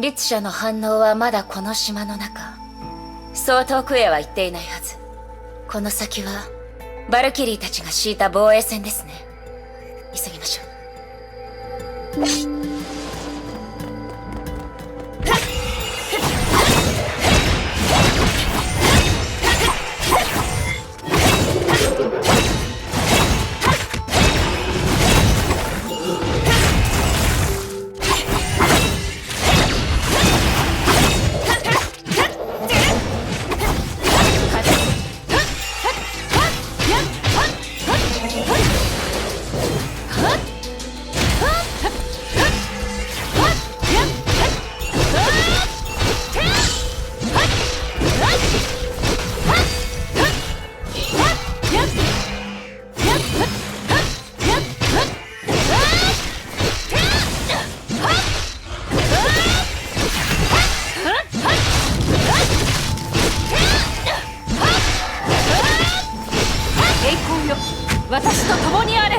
律者の反応はまだこの島の中。そう遠くへは行っていないはず。この先はバルキリーたちが敷いた防衛線ですね。急ぎましょう。私と共にあれ。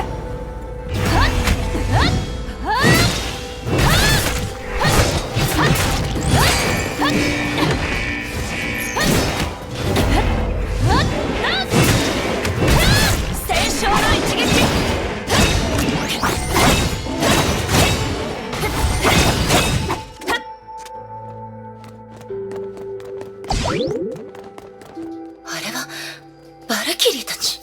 あれはバルキリーたち。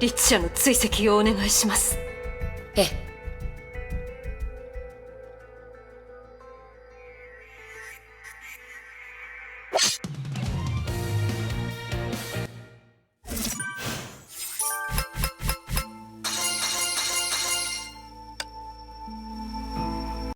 律者の追跡をお願いします。ええ。